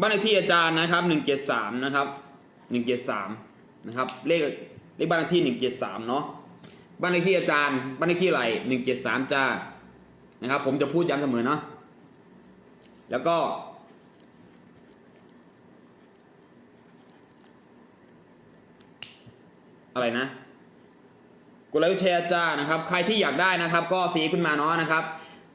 บ้านเลขที่อาจารย์นะครับหนึ่งเจ็ดสามนะครับหนึ่งเจ็ดสามนะครับเลขเลขบ้านเลขที่หนึ่งเจ็ดสามเนาะบ้านเลขที่อาจารย์บ้านเลขที่อะไรหนึ่งเจ็ดสามจ้านะครับ ผมจะพูดย้ำเสมอเนาะแล้วก็อะไรนะกดไลค์แชร์จ้านะครับ ใครที่อยากได้นะครับ ก็ซีขึ้นมาเนาะนะครับ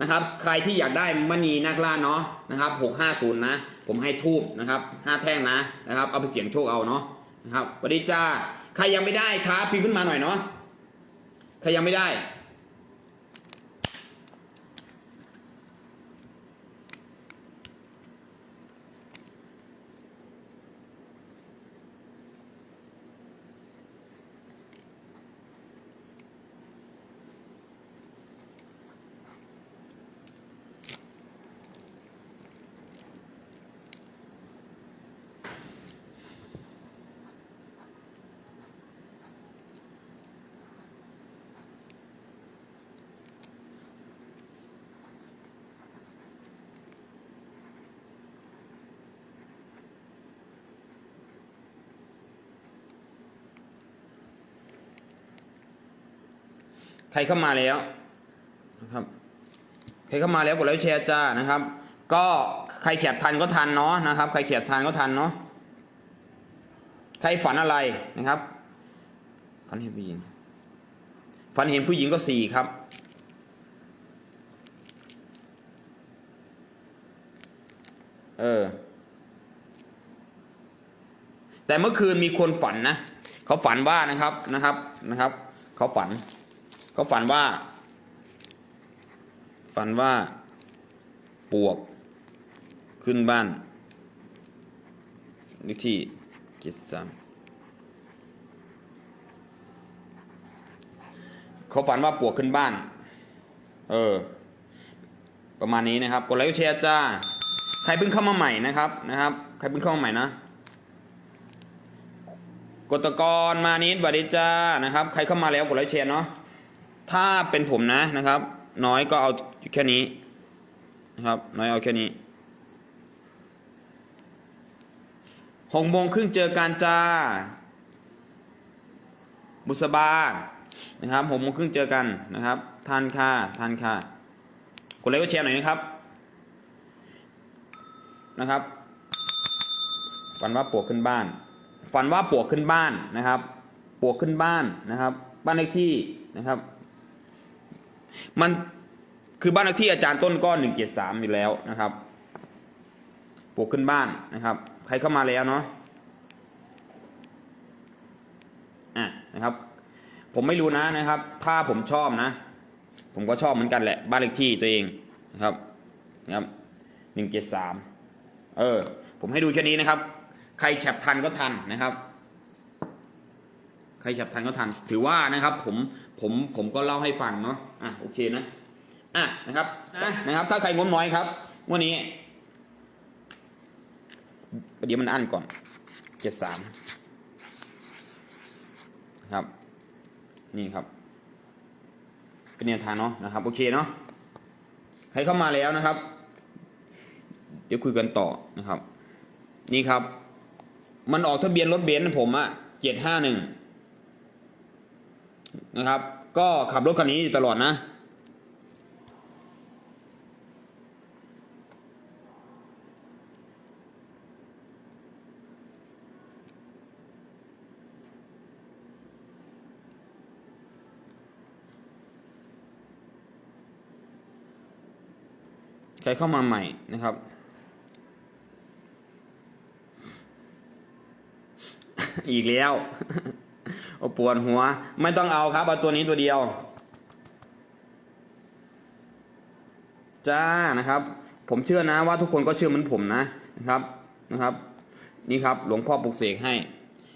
นะครับ ใครที่อยากได้มณีนักล่าเนาะนะครับหกห้าศูนย์นะ ผมให้ทูบนะครับห้าแท่งนะนะครับเอาไปเสียงโชคเอาเนาะนะครับสวัสดีจ้าใครยังไม่ได้ครับพิมพ์ขึ้นมาหน่อยเนาะใครยังไม่ได้ รเข้ามาแล้วนะครับใครเข้ามาแล้วกดไลค์แชร์จ้านะครับ ก็ใครแคบทันก็ทันเนาะนะครับ ใครแคบทันก็ทันเนาะใครฝันอะไรนะครับฝันเห็นผู้หญิงฝันเห็นผู้หญิงก็สี่ครับเออ แต่เมื่อคืนมีคนฝันนะ เขาฝันว่านะครับนะครับนะครับ เขาฝัน เขาฝันว่า ฝันว่าปวกขึ้นบ้านเลขที่เจ็ดสามเขาฝันว่าปวกขึ้นบ้าน เออ ประมาณนี้นะครับ กดไลค์แชร์จ้า ใครเพิ่งเข้ามาใหม่นะครับนะครับ ใครเพิ่งเข้ามาใหม่นะกดตะกรมานิดสวัสดีจ้านะครับ ใครเข้ามาแล้วกดไลค์แชร์เนาะ ถ้าเป็นผมนะนะครับ น้อยก็เอาแค่นี้นะครับ น้อยเอาแค่นี้หกโมงครึ่งเจอการจ้า บุษบานะครับหกโมงครึ่งเจอกันนะครับทานค่าทานค่ากดไลค์กดแชร์หน่อยนะครับนะครับ ฝันว่าปวกขึ้นบ้าน ฝันว่าปวกขึ้นบ้านนะครับ ปวกขึ้นบ้านนะครับ บ้านเลขที่นะครับ มันคือบ้านเลขที่อาจารย์ต้นก้อนหนึ่งเจ็ดสามอยู่แล้วนะครับปลูกขึ้นบ้านนะครับ ใครเข้ามาแล้วเนาะอะนะครับ ผมไม่รู้นะนะครับ ถ้าผมชอบนะ ผมก็ชอบเหมือนกันแหละ บ้านเลขที่ตัวเองนะครับนะครับหนึ่งเจ็ดสามเออ ผมให้ดูแค่นี้นะครับ ใครแฉบทันก็ทันนะครับ รแฉบทันก็ทัน ถือว่านะครับผมผมผมก็เล่าให้ฟังเนาะอะโอเคนะอะนะครับนะนะครับ ถ้าใครงบน้อยครับงวันนี้เดี๋ยวมันอั้นก่อนเจ็ดสามครับ นี่ครับ เป็นแนวทางเนาะนะครับ โอเคเนาะใครเข้ามาแล้วนะครับ เดี๋ยวคุยกันต่อนะครับ นี่ครับ มันออกทะเบียนรถเบนซ์ผมอะเจ็ดห้าหนึ่ง นะครับ ก็ขับรถคันนี้อยู่ตลอดนะใครเข้ามาใหม่นะครับ อีกแล้ว ปวดหัว ไม่ต้องเอาครับ เอาตัวนี้ตัวเดียว จ้านะครับ ผมเชื่อนะว่าทุกคนก็เชื่อเหมือนผมนะนะครับนะครับ นี่ครับ หลวงพ่อปลุกเสกให้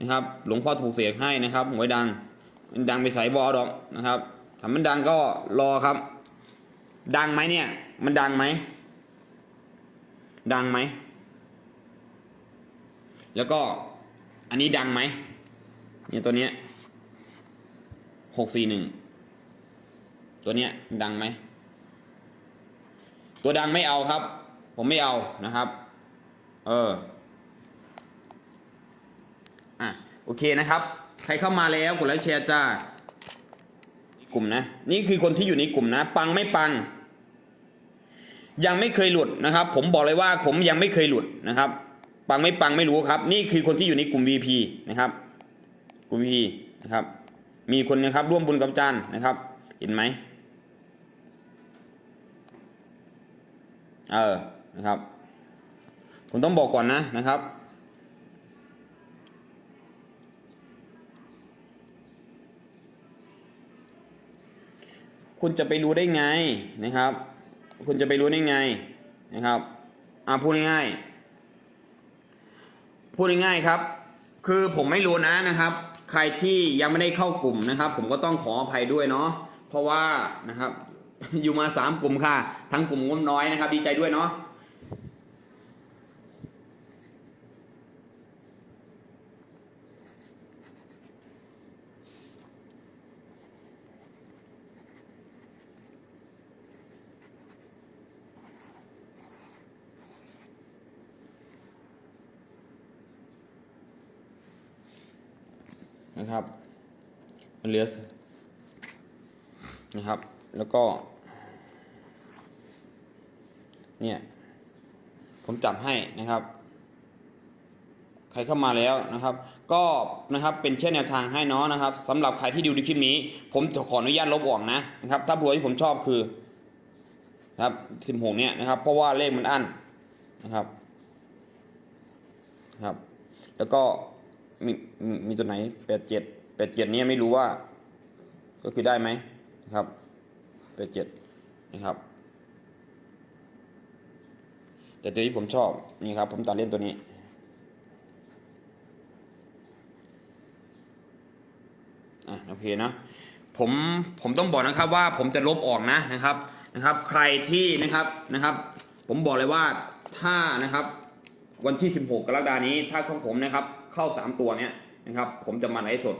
นะครับ หลวงพ่อปลุกเสกให้นะครับหวยดังมันดังไปใส่บอดอกนะครับถ้ามันดังก็รอครับ ดังไหมเนี่ย มันดังไหมดังไหม แล้วก็อันนี้ดังไหมเนี่ยตัวเนี้ย หกสี่หนึ่งตัวเนี้ยดังไหม ตัวดังไม่เอาครับ ผมไม่เอานะครับ เอออะโอเคนะครับ ใครเข้ามาแล้วกดไลค์แชร์จ้ากลุ่มนะ นี่คือคนที่อยู่ในกลุ่มนะ ปังไม่ปัง ยังไม่เคยหลุดนะครับ ผมบอกเลยว่าผมยังไม่เคยหลุดนะครับ ปังไม่ปังไม่รู้ครับ นี่คือคนที่อยู่ในกลุ่ม VP นะครับ กลุ่ม VP นะครับ มีคนนะครับร่วมบุญกับอาจารย์นะครับ เห็นไหมเออนะครับ ผมต้องบอกก่อนนะนะครับคุณจะไปรู้ได้ไงนะครับ คุณจะไปรู้ได้ไงนะครับอ่าพูดง่ายๆพูดง่ายๆครับ คือผมไม่รู้นะนะครับ ใครที่ยังไม่ได้เข้ากลุ่มนะครับ ผมก็ต้องขออภัยด้วยเนาะเพราะว่านะครับอยู่มาสามกลุ่มค่ะ ทั้งกลุ่มงบน้อยนะครับ ดีใจด้วยเนาะ นะครับ มันเหลือนะครับ แล้วก็ เนี่ย ผมจับให้นะครับ ใครเข้ามาแล้วนะครับ ก็นะครับเป็นเช่นแนวทางให้เนาะนะครับสำหรับใครที่ดูในคลิปนี้ ผมจะขออนุญาตลบออกนะนะครับ ถ้าบัวที่ผมชอบคือนะครับสิบหกเนี่ยนะครับ เพราะว่าเลขมันอั้นนะครับนะครับ แล้วก็ มีมีตัวไหนแปดเจ็ดแปดเจ็ดนี่ไม่รู้ว่า ก็คือได้ไหมนะครับแปดเจ็ดนะครับ แต่ตัวที่ผมชอบนี่ครับ ผมตัดเล่นตัวนี้อะโอเคนะผมผมต้องบอกนะครับว่าผมจะลบออกนะนะครับนะครับ ใครที่นะครับนะครับ ผมบอกเลยว่าถ้านะครับ วันที่ 16 กรกฎานี้ถ้าของผมนะครับ เข้า 3 ตัวเนี้ยนะครับ ผมจะมาไลฟ์สด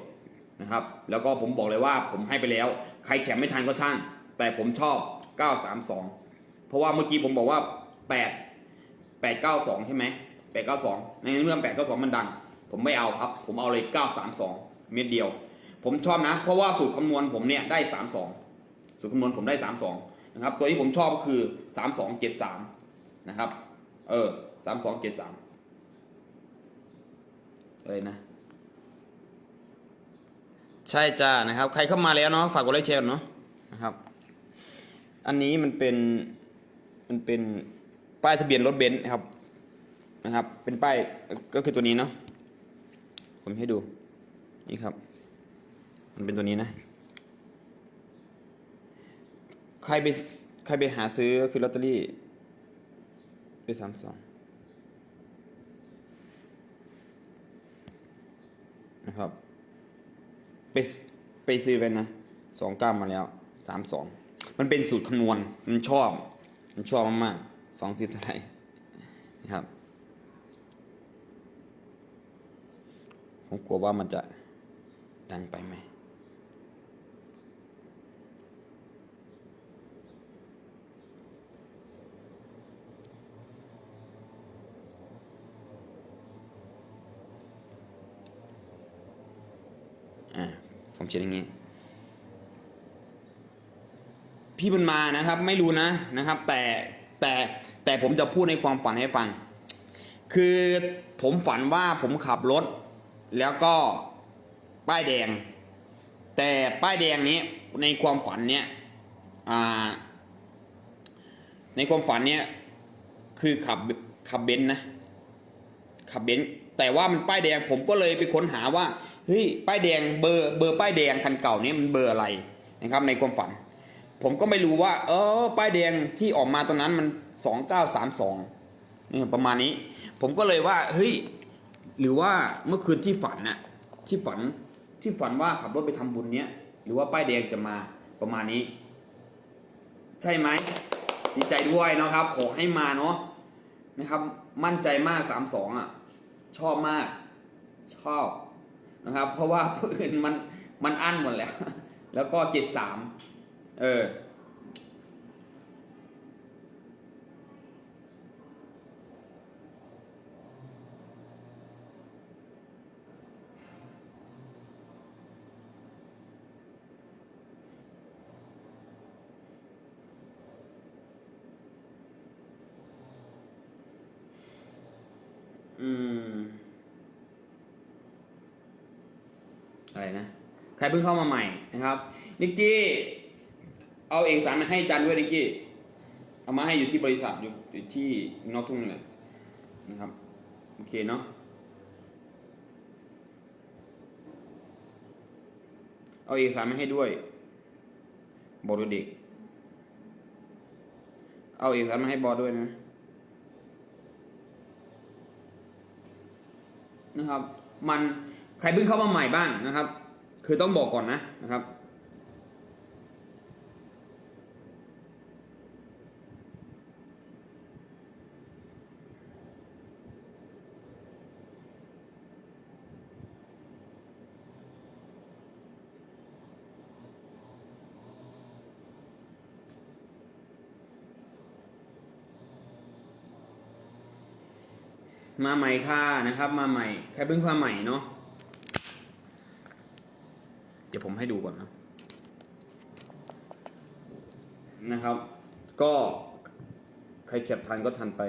นะครับ แล้วก็ผมบอกเลยว่าผมให้ไปแล้ว ใครแข็มไม่ทันก็ช่าง แต่ผมชอบ 932 เพราะว่าเมื่อกี้ผมบอกว่า 8 892 ใช่ไหม892 ในเรื่อง 892 มันดัง ผมไม่เอาครับ ผมเอาเลย 932 เม็ดเดียว ผมชอบนะ เพราะว่าสูตรคำนวณผมเนี่ยได้ 32 สูตรคำนวณผมได้ 32 นะครับ ตัวที่ผมชอบก็คือ 3273 นะครับ เออ 3273 อะไรนะ ใช่จ้านะครับ ใครเข้ามาแล้วเนาะฝากกดไลค์แชร์เนาะนะครับ อันนี้มันเป็นมันเป็นป้ายทะเบียนรถเบนซ์ครับนะครับ เป็นป้ายก็คือตัวนี้เนาะผมให้ดูนี่ครับ มันเป็นตัวนี้นะ ใครไปใครไปหาซื้อก็คือลอตเตอรี่ไปสามสอง นะครับ ไปไปซื้อไปนะสองก้ามาแล้วสามสองมันเป็นสูตรคำนวณมันชอบ มันชอบมากๆสองสิบเท่าไหร่นะครับ ผมกลัวว่ามันจะดังไปไหม อ่า ผมเขียนอย่างนี้ พี่บุญมานะครับ ไม่รู้นะนะครับ แต่แต่แต่ผมจะพูดในความฝันให้ฟัง คือผมฝันว่าผมขับรถ แล้วก็ป้ายแดง แต่ป้ายแดงนี้ในความฝันเนี้ยในความฝันเนี้ยคือขับขับเบนซ์นะขับเบนซ์แต่ว่ามันป้ายแดงผมก็เลยไปค้นหาว่า เฮ้ยป้ายแดงเบอร์เบอร์ป้ายแดงคันเก่าเนี้มันเบอร์อะไรนะครับในความฝัน ผมก็ไม่รู้ว่า เออป้ายแดงที่ออกมาตอนนั้นมันสองเก้าสามสองนี่ประมาณนี้ ผมก็เลยว่าเฮ้ยหรือว่าเมื่อคืนที่ฝันน่ะที่ฝันที่ฝันว่าขับรถไปทำบุญเนี้ยหรือว่าป้ายแดงจะมาประมาณนี้ ใช่ไหมดีใจด้วยเนาะครับ ขอให้มาเนาะนะครับ มั่นใจมากสามสองอะ ชอบมาก ชอบ นะครับ เพราะว่าผู้อื่นมันมันอั้นหมดแล้ว แล้วก็เจ็ดสามเออ อะไรนะ ใครเพิ่งเข้ามาใหม่นะครับ นิกกี้ เอาเอกสารมาให้จันด้วยนิกกี้ เอามาให้อยู่ที่บริษัทอยู่อยู่ที่นอกทุ่งนี่แหละนะครับ โอเคเนาะ เอาเอกสารมาให้ด้วยบอดูเด็ก เอาเอกสารมาให้บอด้วยนะ นะครับ มัน ครเพิ่งเข้ามาใหม่บ้างนะครับ คือต้องบอกก่อนนะนะครับ มาใหม่ค่ะนะครับ มาใหม่ ใครเพิ่งมาใหม่เนาะ ดี๋ยวผมให้ดูก่อนนะนะครับ ก็ใครแคบทันก็ทันไป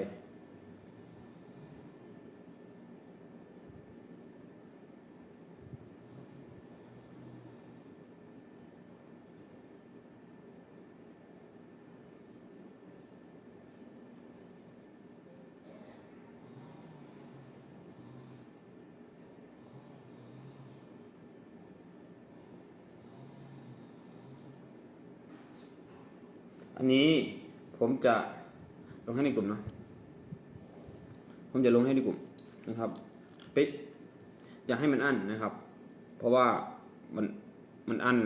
อันนี้ผมจะลงให้ในกลุ่มเนาะผมจะลงให้ในกลุ่มนะครับไปอย่าให้มันอั้นนะครับ เพราะว่ามันมันอั้น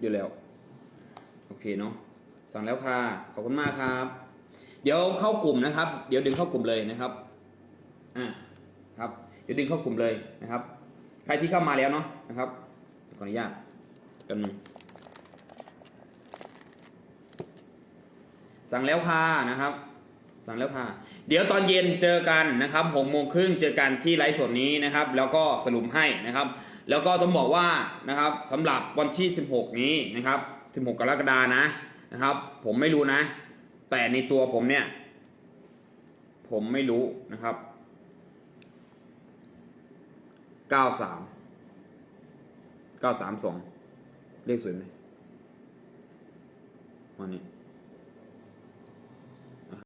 อยู่แล้ว โอเคเนาะสั่งแล้วค่ะ ขอบคุณมากครับ เดี๋ยวเข้ากลุ่มนะครับ เดี๋ยวดึงเข้ากลุ่มเลยนะครับอ่าครับ เดี๋ยวดึงเข้ากลุ่มเลยนะครับ ใครที่เข้ามาแล้วเนาะนะครับขออนุญาตกันง สั่งแล้วค่ะนะครับ สั่งแล้วค่ะ เดี๋ยวตอนเย็นเจอกันนะครับหกโมงครึ่งเจอกันที่ไลฟ์สดนี้นะครับ แล้วก็สรุปให้นะครับ แล้วก็ต้องบอกว่านะครับสำหรับวันที่ 16 นี้นะครับ 16 กรกฎานะนะครับ ผมไม่รู้นะ แต่ในตัวผมเนี่ย ผมไม่รู้นะครับ 93 932เลขสวยไหมวันนี้